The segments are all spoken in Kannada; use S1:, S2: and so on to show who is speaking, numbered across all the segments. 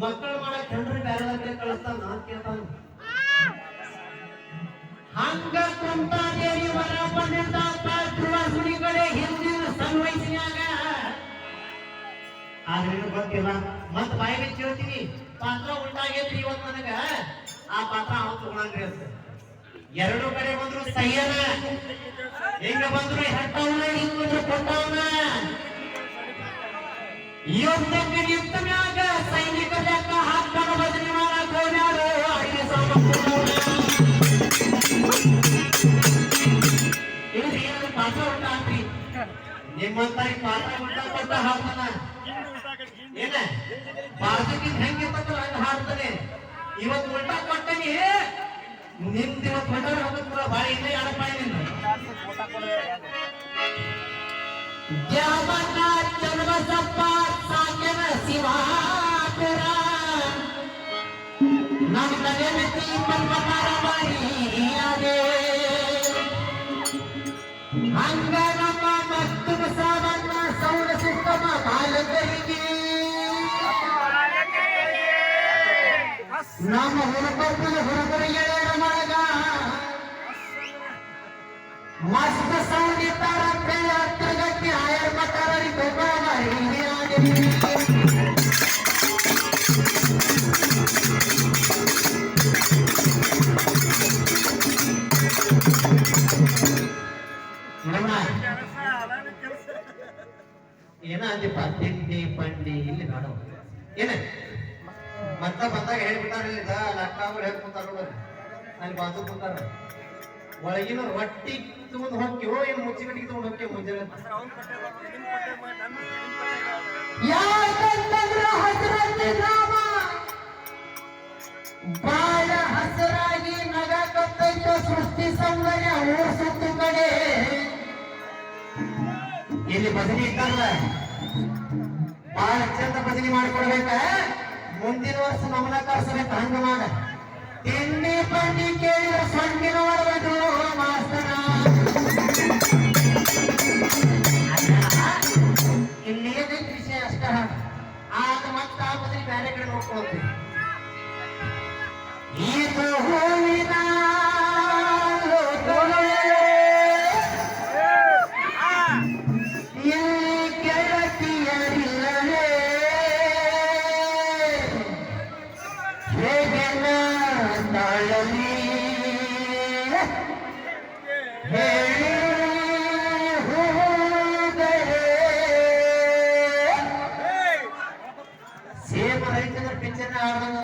S1: ಮಕ್ಕಳು ಮಾಡಕ್ ಹೆಂಡ್ರಿ ಬೇರೆ ಕಡೆ ಕಳಿಸ್ತಾನ ನಾನ್ ಕೇಳ್ತಾನ ಹಂಗ ಕುಂತಾದೇವಿ ವರ ಬಂದಿದ್ದ ಗುಡಿ ಕಡೆ ಹಿಂದಿನ ಸಣ್ಣ ವಯಸ್ಸಿನಾಗ ಆದ್ರೆ ಗೊತ್ತಿಲ್ಲ ಮತ್ ಬಾಯಿ ಬಿಚ್ಚಿ ಹೇಳ್ತೀನಿ ಪಾತ್ರ ಉಂಟಾಗೈತ್ರಿ ಇವತ್ತು ನನಗ. ಆ ಪಾತ್ರ ಅವ್ ತಗೊಳಂಗ್ರಿ ಅಂತ. ಎರಡು ಕಡೆ ಬಂದ್ರು ಸಯ್ಯನ ಹೆಂಗ ಬಂದ್ರು ಹೆಟ್ಟವನ ಹಿಂಗ್ ಬಂದ್ರು ಕೊಟ್ಟವನ ನಿಂತ ನಿಮ್ಮಂತ ಈ ಪಾತ್ರ ಉಂಟಾ ಕೊಟ್ಟ ಹಾಕ್ತಾನ ಏನ ಭಾರತಕ್ಕಿಂತ ಹೆಂಗಿರ್ತದ ಹಂಗ ಹಾಡ್ತಾನೆ ಇವತ್ತು ಉಲ್ಟಾ ಕೊಟ್ಟನಿ ನಿಮ್ದು ಇವತ್ತು ಹೊಂಟಾರ ಹೋಗತ್ರ ಬಾಳ ಇಲ್ಲ ಎಡಪಾಯ ನಿಂದ ಜಮನ ಜನ್ಮಸಪ್ಪ ಸಾಕ್ಯನ ಶಿವಾಪುರ ನಮ್ಮ ನೆನಪಿ ಪರ್ವತರ ಬರೀಯಾದೆ ಹಂಗ ನಮ್ಮ ನಮ್ಮ ಹುಡುಗರು ಹುಡುಗರು ಗೆಳೆಯರ ಮಳಗ ಮಸ್ತ್ ಸೌಂಡ್ ಇಟ್ಟಾರ ಬೆಳ ಹತ್ತರಗಟ್ಟಿ ಆಯರ್ ಮಕ್ಕಳರಿ ಏನ ಅಂದಿಪ್ಪ ತಿಂಡಿ, ಪಂಡಿ, ಇಲ್ಲಿ ನೋಡು. ಏನ? ಮತ್ತ ಬಂದಾಗ ಹೇಳ್ಬಿಟ್ಟಾರ ಇಲ್ಲಿ ಲಕ್ಕಾಗಳು ಹೇಳ್ ಕೂತಾರ ಅಲ್ಲಿ ಬಾಜು ಕೂತಾರ. ಒಳಗಿನ ರೊಟ್ಟಿ ತಗೊಂಡ್ ಹೋಗ್ತೀವೋ ಏನ್ ಮುಚ್ಚಿ ಕಟ್ಟಿಗೆ ತಗೊಂಡ್ ಹೋಗ್ತೀವಿ ಮುಂಜಾನೆ ಯಾಕಂತಂದ್ರ ಹಸರಲ್ಲಿ ನಾಮ ಬಾಳ ಹಸರಾಗಿ ನಗಕತ್ತೈತ ಸೃಷ್ಟಿ ಸೌಂದರ್ಯ ಓಡಿಸುತ್ತ ಸುತ್ತು ಕಡೆ. ಇಲ್ಲಿ ಬದನಿ ಇಟ್ಟಾರಲ್ಲ ಬಾಳ ಚಂದ ಬದನಿ ಮಾಡಿಕೊಡ್ಬೇಕ ಮುಂದಿನ ವರ್ಷ ನಮನ ಕಳ್ಸಬೇಕು ಹಂಗ ಮಾಡ. ತಿಂಡಿ ಪಂಡಿ ಕೇಳಿದ ಸೊಂಡಿನ ಮಾಡಬೇಕು ಮಾಸ್ತರ. ಇಲ್ಲಿ ಏನೈತಿ ವಿಷಯ ಅಷ್ಟ ಆಗ ಮತ್ತೆ ಆ ಬದಲಿ ಬೇರೆ ಕಡೆ ನೋಡ್ಕೊಳ್ತೀವಿ. ಇದು ಸೇಮ್ ರೈತನ ಪಿಕ್ಚರ್ ಆಡ್ದಂಗ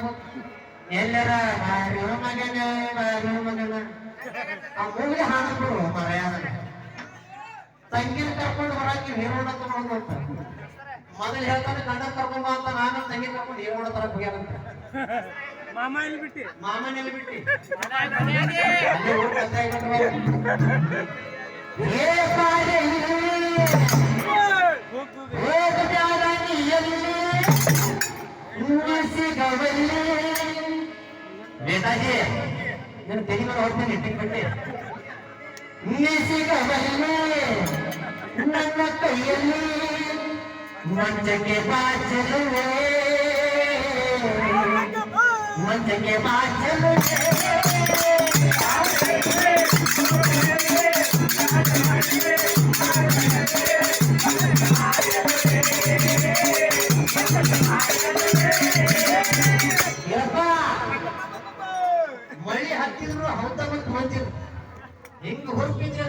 S1: ಎಲ್ಲರ ಮಾರು ಮಗನ ಮಾರು ಮಗನ ಆ ಮೂವಿ ಹಾಡ್ಬಿಡು ಮರ್ಯಾದ ತಂಗಿನ ಕರ್ಕೊಂಡು ಬರಾಕಿ ಹೀರೋಣ ತಗೊಂಡು ಅಂತ ಮೊದಲು ಹೇಳ್ತಾನೆ ಗಂಡ ಕರ್ಕೊಂಡ್ ಅಂತ ನಾನು ತಂಗಿ ಕರ್ಕೊಂಡು ಹೀರೋಣ ತರ ಹೋಗ್ಯಾನಂತ
S2: ಮಾಮ ಇಲ್ಲಿ ಬಿಟ್ಟಿ.
S1: ಬಿಟ್ಟಿ ಬಾರೆ ನೀ ಎಲ್ಲಿ ಸಿಗವಲ್ಲಿ ನೇತಾಜಿ ನಾನು ತೆಗಿ ಮೇಲೆ ಹೋಗ್ತೇನೆ ಇಟ್ಟಿಗೆ ಬಿಟ್ಟು ನೀ ಸಿಗವಲ್ಲಿ ನನ್ನ ಕೈಯಲ್ಲಿ ಮಂಚಕ್ಕೆ ಬಾಚಲುವೆ ಮಂಚಕ್ಕೆ ಬಾಚಲುವೆ ಮಳಿ ಹತ್ತಿದ್ರು ಹೌದ ಮತ್ತು ಮಂಜಿರು ಹಿಂಗ್ ಹೊರಪಿದ್ರೆ